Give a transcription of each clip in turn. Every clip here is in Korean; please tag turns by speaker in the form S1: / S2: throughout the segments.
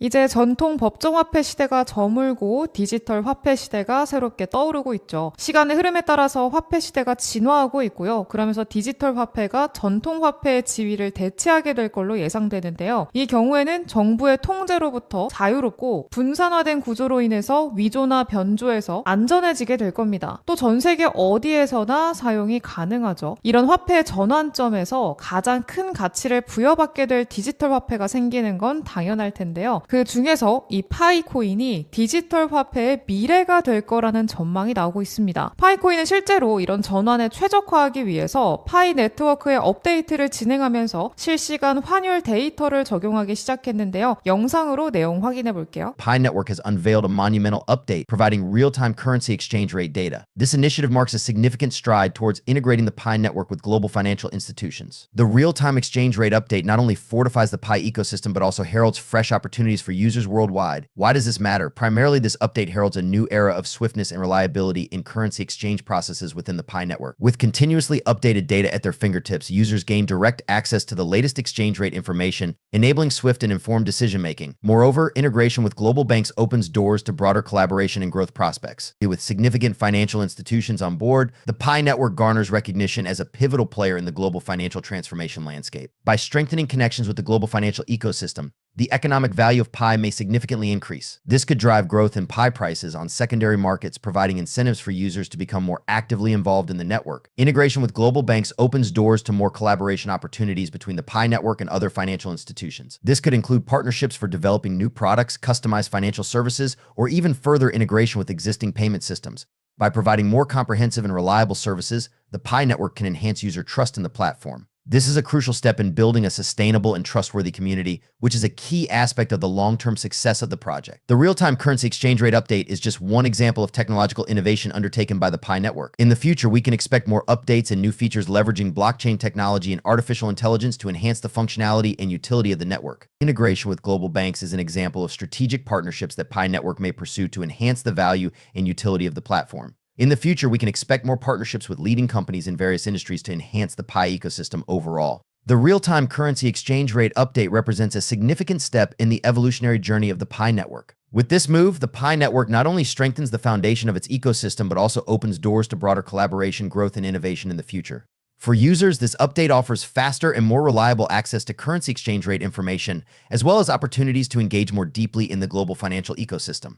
S1: 이제 전통 법정 화폐 시대가 저물고 디지털 화폐 시대가 새롭게 떠오르고 있죠. 시간의 흐름에 따라서 화폐 시대가 진화하고 있고요. 그러면서 디지털 화폐가 전통 화폐의 지위를 대체하게 될 걸로 예상되는데요. 이 경우에는 정부의 통제로부터 자유롭고 분산화된 구조로 인해서 위조나 변조해서 안전해지게 될 겁니다. 또 전 세계 어디에서나 사용이 가능하죠. 이런 화폐의 전환점에서 가장 큰 가치를 부여받게 될 디지털 화폐가 생기는 건 당연할 텐데요. 그 중에서 이 파이 코인이 디지털 화폐의 미래가 될 거라는 전망이 나오고 있습니다. 파이 코인은 실제로 이런 전환에 최적화하기 위해서 파이 네트워크의 업데이트를 진행하면서 실시간 환율 데이터를 적용하기 시작했는데요. 영상으로 내용 확인해 볼게요.
S2: Pi Network has unveiled a monumental update providing real time currency exchange rate data. This initiative marks a significant stride towards integrating the Pi Network with global financial institutions. The real time exchange rate update not only fortifies the Pi ecosystem, but also heralds fresh opportunities for users worldwide. Why does this matter? Primarily, this update heralds a new era of swiftness and reliability in currency exchange processes within the Pi Network. With continuously updated data at their fingertips, users gain direct access to the latest exchange rate information, enabling swift and informed decision making. Moreover, integration with global banks opens doors to broader collaboration and growth prospects. With significant financial institutions on board, the Pi Network garners recognition as a pivotal player in the global financial transformation landscape. By strengthening connections with the global financial ecosystem, the economic value of Pi may significantly increase. This could drive growth in Pi prices on secondary markets, providing incentives for users to become more actively involved in the network. Integration with global banks opens doors to more collaboration opportunities between the Pi network and other financial institutions. This could include partnerships for developing new products, customized financial services, or even further integration with existing payment systems. By providing more comprehensive and reliable services, the Pi network can enhance user trust in the platform. This is a crucial step in building a sustainable and trustworthy community, which is a key aspect of the long term success of the project. The real time currency exchange rate update is just one example of technological innovation undertaken by the Pi network. In the future, we can expect more updates and new features leveraging blockchain technology and artificial intelligence to enhance the functionality and utility of the network. Integration with global banks is an example of strategic partnerships that Pi network may pursue to enhance the value and utility of the platform. In the future, we can expect more partnerships with leading companies in various industries to enhance the Pi ecosystem overall. The real time currency exchange rate update represents a significant step in the evolutionary journey of the Pi network. With this move, the Pi network not only strengthens the foundation of its ecosystem, but also opens doors to broader collaboration, growth, and innovation in the future. For users, this update offers faster and more reliable access to currency exchange rate information, as well as opportunities to engage more deeply in the global financial ecosystem.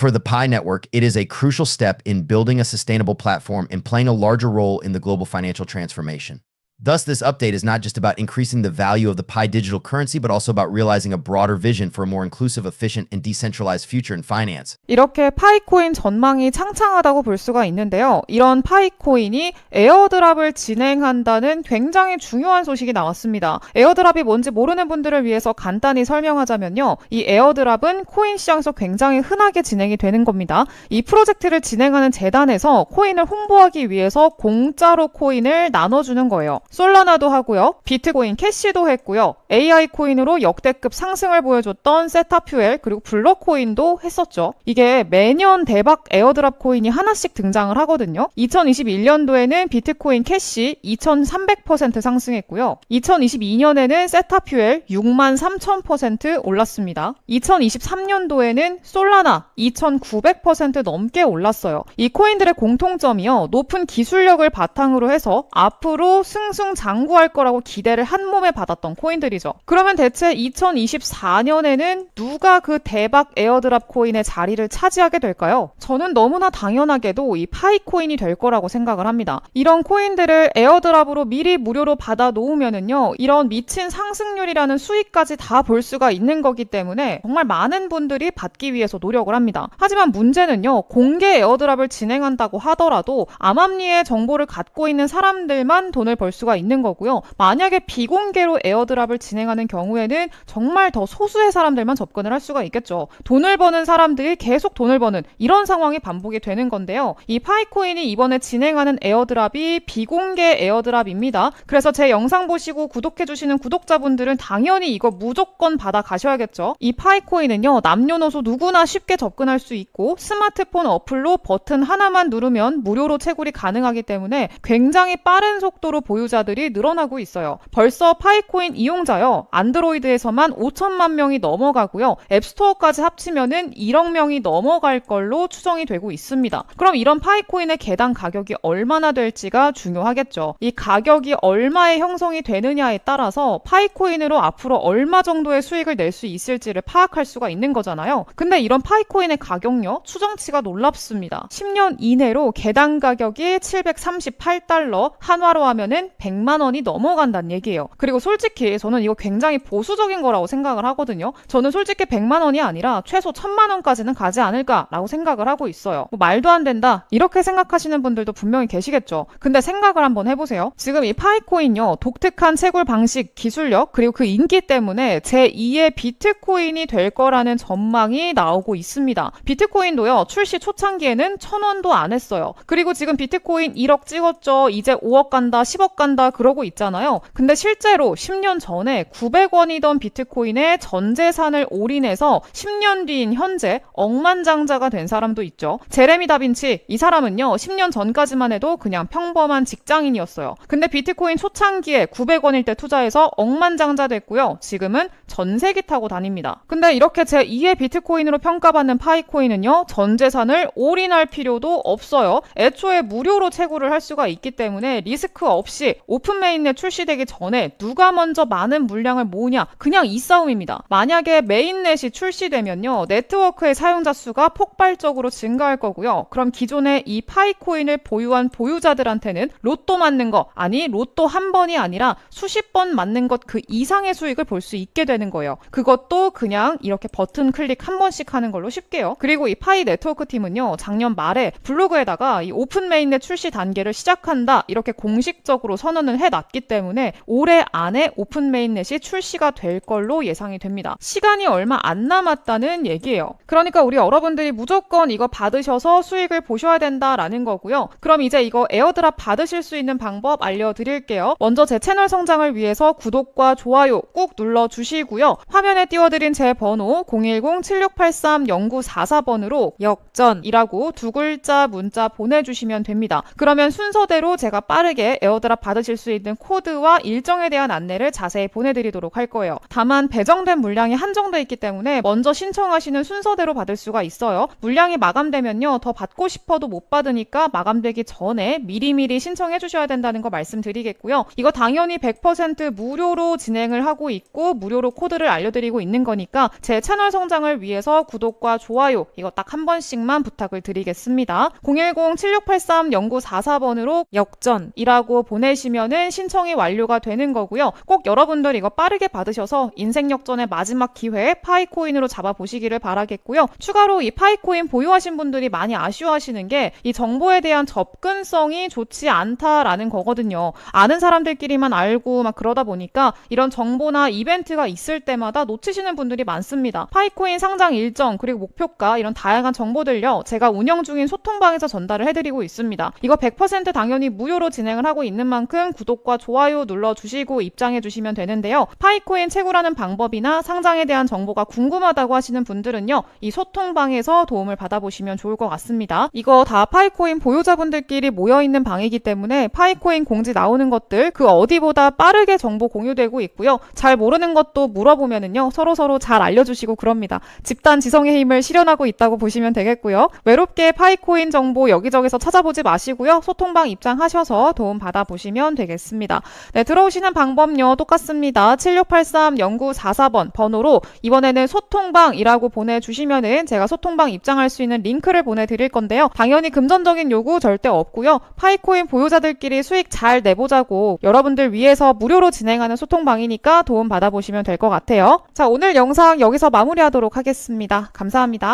S2: For the Pi network, it is a crucial step in building a sustainable platform and playing a larger role in the global financial transformation. Thus, this update is not just about increasing the value of the Pi digital currency, but also about realizing a broader vision for a more inclusive, efficient, and decentralized future in finance.
S1: 이렇게 파이코인 전망이 창창하다고 볼 수가 있는데요. 이런 파이코인이 에어드랍을 진행한다는 굉장히 중요한 소식이 나왔습니다. 에어드랍이 뭔지 모르는 분들을 위해서 간단히 설명하자면요. 이 에어드랍은 코인 시장에서 굉장히 흔하게 진행이 되는 겁니다. 이 프로젝트를 진행하는 재단에서 코인을 홍보하기 위해서 공짜로 코인을 나눠주는 거예요. 솔라나도 하고요. 비트코인 캐시도 했고요. AI 코인으로 역대급 상승을 보여줬던 세타퓨엘 그리고 블러코인도 했었죠. 이게 매년 대박 에어드랍 코인이 하나씩 등장을 하거든요. 2021년도에는 비트코인 캐시 2300% 상승했고요. 2022년에는 세타퓨엘 6만 3000% 올랐습니다. 2023년도에는 솔라나 2900% 넘게 올랐어요. 이 코인들의 공통점이요. 높은 기술력을 바탕으로 해서 앞으로 승 승장구할 거라고 기대를 한 몸에 받았던 코인들이죠. 그러면 대체 2024년에는 누가 그 대박 에어드랍 코인의 자리를 차지하게 될까요? 저는 너무나 당연하게도 이 파이 코인이 될 거라고 생각을 합니다. 이런 코인들을 에어드랍으로 미리 무료로 받아 놓으면은요, 이런 미친 상승률이라는 수익까지 다 볼 수가 있는 거기 때문에 정말 많은 분들이 받기 위해서 노력을 합니다. 하지만 문제는요, 공개 에어드랍을 진행한다고 하더라도 암암리의 정보를 갖고 있는 사람들만 돈을 벌 수가 있는 거고요. 만약에 비공개로 에어드랍을 진행하는 경우에는 정말 더 소수의 사람들만 접근을 할 수가 있겠죠. 돈을 버는 사람들이 계속 돈을 버는 이런 상황이 반복이 되는 건데요. 이 파이코인이 이번에 진행하는 에어드랍이 비공개 에어드랍입니다. 그래서 제 영상 보시고 구독해주시는 구독자분들은 당연히 이거 무조건 받아 가셔야겠죠. 이 파이코인은요, 남녀노소 누구나 쉽게 접근할 수 있고 스마트폰 어플로 버튼 하나만 누르면 무료로 채굴이 가능하기 때문에 굉장히 빠른 속도로 보유자 이용자들이 늘어나고 있어요. 벌써 파이코인 이용자요. 안드로이드에서만 5천만 명이 넘어가고요. 앱스토어까지 합치면은 1억 명이 넘어갈 걸로 추정이 되고 있습니다. 그럼 이런 파이코인의 개당 가격이 얼마나 될지가 중요하겠죠. 이 가격이 얼마에 형성이 되느냐에 따라서 파이코인으로 앞으로 얼마 정도의 수익을 낼 수 있을지를 파악할 수가 있는 거잖아요. 근데 이런 파이코인의 가격요? 추정치가 놀랍습니다. 10년 이내로 개당 가격이 738달러, 한화로 하면은 100만 원이 넘어간다는 얘기예요. 그리고 솔직히 저는 이거 굉장히 보수적인 거라고 생각을 하거든요. 저는 솔직히 100만 원이 아니라 최소 1000만 원까지는 가지 않을까라고 생각을 하고 있어요. 뭐 말도 안 된다. 이렇게 생각하시는 분들도 분명히 계시겠죠. 근데 생각을 한번 해보세요. 지금 이 파이코인요, 독특한 채굴 방식, 기술력, 그리고 그 인기 때문에 제2의 비트코인이 될 거라는 전망이 나오고 있습니다. 비트코인도요, 출시 초창기에는 1000원도 안 했어요. 그리고 지금 비트코인 1억 찍었죠. 이제 5억 간다, 10억 간다, 그러고 있잖아요. 근데 실제로 10년 전에 900원이던 비트코인에 전 재산을 올인해서 10년 뒤인 현재 억만장자가 된 사람도 있죠. 제레미 다빈치, 이 사람은요, 10년 전까지만 해도 그냥 평범한 직장인이었어요. 근데 비트코인 초창기에 900원일 때 투자해서 억만장자 됐고요. 지금은 전세기 타고 다닙니다. 근데 이렇게 제 2의 비트코인으로 평가받는 파이코인은요, 전 재산을 올인할 필요도 없어요. 애초에 무료로 채굴을 할 수가 있기 때문에 리스크 없이 오픈 메인넷 출시되기 전에 누가 먼저 많은 물량을 모으냐, 그냥 이 싸움입니다. 만약에 메인넷이 출시되면요, 네트워크의 사용자 수가 폭발적으로 증가할 거고요. 그럼 기존에 이 파이코인을 보유한 보유자들한테는 로또 맞는 거, 아니, 로또 한 번이 아니라 수십 번 맞는 것 그 이상의 수익을 볼 수 있게 되는 거예요. 그것도 그냥 이렇게 버튼 클릭 한 번씩 하는 걸로 쉽게요. 그리고 이 파이 네트워크 팀은요, 작년 말에 블로그에다가 이 오픈 메인넷 출시 단계를 시작한다, 이렇게 공식적으로 선언 을 해놨기 때문에 올해 안에 오픈 메인넷이 출시가 될 걸로 예상이 됩니다. 시간이 얼마 안 남았다는 얘기예요. 그러니까 우리 여러분들이 무조건 이거 받으셔서 수익을 보셔야 된다라는 거고요. 그럼 이제 이거 에어드랍 받으실 수 있는 방법 알려드릴게요. 먼저 제 채널 성장을 위해서 구독과 좋아요 꾹 눌러주시고요. 화면에 띄워드린 제 번호 010-7683-0944번으로 역전이라고 두 글자 문자 보내주시면 됩니다. 그러면 순서대로 제가 빠르게 에어드랍 받으실 수 있는 코드와 일정에 대한 안내를 자세히 보내드리도록 할 거예요. 다만 배정된 물량이 한정돼 있기 때문에 먼저 신청하시는 순서대로 받을 수가 있어요. 물량이 마감되면요. 더 받고 싶어도 못 받으니까 마감되기 전에 미리미리 신청해 주셔야 된다는 거 말씀드리겠고요. 이거 당연히 100% 무료로 진행을 하고 있고 무료로 코드를 알려드리고 있는 거니까 제 채널 성장을 위해서 구독과 좋아요 이거 딱 한 번씩만 부탁을 드리겠습니다. 010-7683-0944번으로 역전이라고 보내시면 은 신청이 완료가 되는 거고요. 꼭 여러분들 이거 빠르게 받으셔서 인생 역전의 마지막 기회 파이코인으로 잡아보시기를 바라겠고요. 추가로 이 파이코인 보유하신 분들이 많이 아쉬워하시는 게 이 정보에 대한 접근성이 좋지 않다라는 거거든요. 아는 사람들끼리만 알고 막 그러다 보니까 이런 정보나 이벤트가 있을 때마다 놓치시는 분들이 많습니다. 파이코인 상장 일정 그리고 목표가 이런 다양한 정보들요. 제가 운영 중인 소통방에서 전달을 해드리고 있습니다. 이거 100% 당연히 무료로 진행을 하고 있는 만큼 구독과 좋아요 눌러주시고 입장해주시면 되는데요. 파이코인 채굴하는 방법이나 상장에 대한 정보가 궁금하다고 하시는 분들은요. 이 소통방에서 도움을 받아보시면 좋을 것 같습니다. 이거 다 파이코인 보유자분들끼리 모여있는 방이기 때문에 파이코인 공지 나오는 것들 그 어디보다 빠르게 정보 공유되고 있고요. 잘 모르는 것도 물어보면은요. 서로서로 잘 알려주시고 그럽니다. 집단 지성의 힘을 실현하고 있다고 보시면 되겠고요. 외롭게 파이코인 정보 여기저기서 찾아보지 마시고요. 소통방 입장하셔서 도움 받아보 시면 되겠습니다. 네, 들어오시는 방법요. 똑같습니다. 7683-0944번 번호로 이번에는 소통방이라고 보내주시면은 제가 소통방 입장할 수 있는 링크를 보내드릴 건데요. 당연히 금전적인 요구 절대 없고요. 파이코인 보유자들끼리 수익 잘 내보자고 여러분들 위해서 무료로 진행하는 소통방이니까 도움 받아보시면 될 것 같아요. 자, 오늘 영상 여기서 마무리하도록 하겠습니다. 감사합니다.